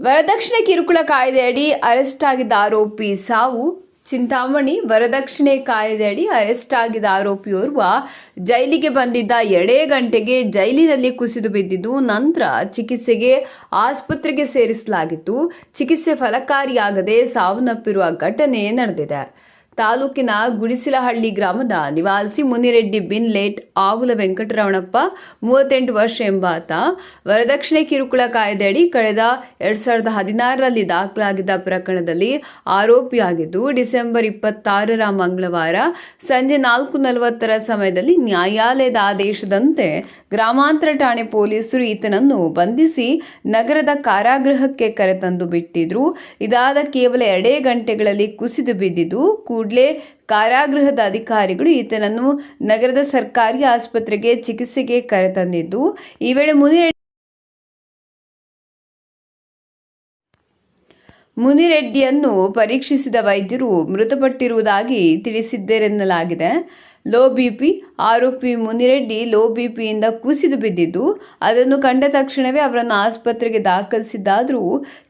ವರದಕ್ಷಿಣೆ ಕಿರುಕುಳ ಕಾಯ್ದೆಯಡಿ ಅರೆಸ್ಟ್ ಆಗಿದ್ದ ಆರೋಪಿ ಸಾವು. ಚಿಂತಾಮಣಿ, ವರದಕ್ಷಿಣೆ ಕಾಯ್ದೆಯಡಿ ಅರೆಸ್ಟ್ ಆಗಿದ್ದ ಆರೋಪಿಯೋರ್ವ ಜೈಲಿಗೆ ಬಂದಿದ್ದ ಎರಡೇ ಗಂಟೆಗೆ ಜೈಲಿನಲ್ಲಿ ಕುಸಿದು ಬಿದ್ದಿದ್ದು, ನಂತರ ಚಿಕಿತ್ಸೆಗೆ ಆಸ್ಪತ್ರೆಗೆ ಸೇರಿಸಲಾಗಿತ್ತು. ಚಿಕಿತ್ಸೆ ಫಲಕಾರಿಯಾಗದೆ ಸಾವನ್ನಪ್ಪಿರುವ ಘಟನೆ ನಡೆದಿದೆ. ತಾಲೂಕಿನ ಗುಡಿಸಿಲಹಳ್ಳಿ ಗ್ರಾಮದ ನಿವಾಸಿ ಮುನಿರೆಡ್ಡಿ ಬಿನ್ಲೇಟ್ ಆವುಲ ವೆಂಕಟರಮಣಪ್ಪ, ಮೂವತ್ತೆಂಟು ವರ್ಷ ಎಂಬಾತ, ವರದಕ್ಷಿಣೆ ಕಿರುಕುಳ ಕಾಯ್ದೆಯಡಿ ಕಳೆದ ಎರಡ್ ಸಾವಿರದ ಹದಿನಾರರಲ್ಲಿ ದಾಖಲಾಗಿದ್ದ ಪ್ರಕರಣದಲ್ಲಿ ಆರೋಪಿಯಾಗಿದ್ದು, ಡಿಸೆಂಬರ್ ಇಪ್ಪತ್ತಾರರ ಮಂಗಳವಾರ ಸಂಜೆ ನಾಲ್ಕು ನಲವತ್ತರ ಸಮಯದಲ್ಲಿ ನ್ಯಾಯಾಲಯದ ಆದೇಶದಂತೆ ಗ್ರಾಮಾಂತರ ಠಾಣೆ ಪೊಲೀಸರು ಈತನನ್ನು ಬಂಧಿಸಿ ನಗರದ ಕಾರಾಗೃಹಕ್ಕೆ ಕರೆತಂದು ಬಿಟ್ಟಿದ್ರು. ಇದಾದ ಕೇವಲ ಎರಡೇ ಗಂಟೆಗಳಲ್ಲಿ ಕುಸಿದು ಬಿದ್ದಿದ್ದು ಕೂಡಲೇ ಕಾರಾಗೃಹದ ಅಧಿಕಾರಿಗಳು ಈತನನ್ನು ನಗರದ ಸರ್ಕಾರಿ ಆಸ್ಪತ್ರೆಗೆ ಚಿಕಿತ್ಸೆಗೆ ಕರೆತಂದಿದ್ದು, ಈ ವೇಳೆ ಮುನಿರೆಡ್ಡಿ ಮುನಿರೆಡ್ಡಿಯನ್ನು ಪರೀಕ್ಷಿಸಿದ ವೈದ್ಯರು ಮೃತಪಟ್ಟಿರುವುದಾಗಿ ತಿಳಿಸಿದ್ದರೆನ್ನಲಾಗಿದೆ. ಲೋ ಬಿಪಿ ಆರೋಪಿ ಮುನಿರೆಡ್ಡಿ ಲೋ ಬಿ ಪಿಯಿಂದ ಕುಸಿದು ಬಿದ್ದಿದ್ದು, ಅದನ್ನು ಕಂಡ ತಕ್ಷಣವೇ ಅವರನ್ನು ಆಸ್ಪತ್ರೆಗೆ ದಾಖಲಿಸಿದ್ದಾದರೂ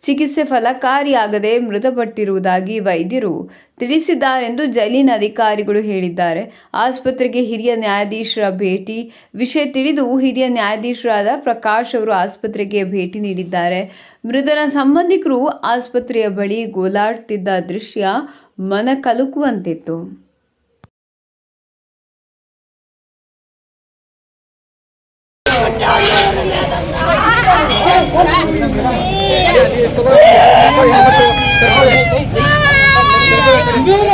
ಚಿಕಿತ್ಸೆ ಫಲಕಾರಿಯಾಗದೆ ಮೃತಪಟ್ಟಿರುವುದಾಗಿ ವೈದ್ಯರು ತಿಳಿಸಿದ್ದಾರೆಂದು ಜೈಲಿನ ಅಧಿಕಾರಿಗಳು ಹೇಳಿದ್ದಾರೆ. ಆಸ್ಪತ್ರೆಗೆ ಹಿರಿಯ ನ್ಯಾಯಾಧೀಶರ ಭೇಟಿ, ವಿಷಯ ತಿಳಿದು ಹಿರಿಯ ನ್ಯಾಯಾಧೀಶರಾದ ಪ್ರಕಾಶ್ ಅವರು ಆಸ್ಪತ್ರೆಗೆ ಭೇಟಿ ನೀಡಿದ್ದಾರೆ. ಮೃತನ ಸಂಬಂಧಿಕರು ಆಸ್ಪತ್ರೆಯ ಬಳಿ ಗೋಲಾಡ್ತಿದ್ದ ದೃಶ್ಯ ಮನ ಕಲುಕುವಂತಿತ್ತು. ನೀವು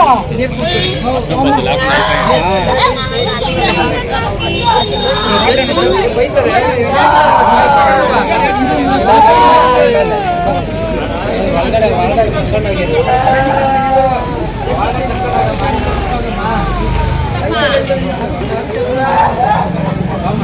ನಮ್ಮ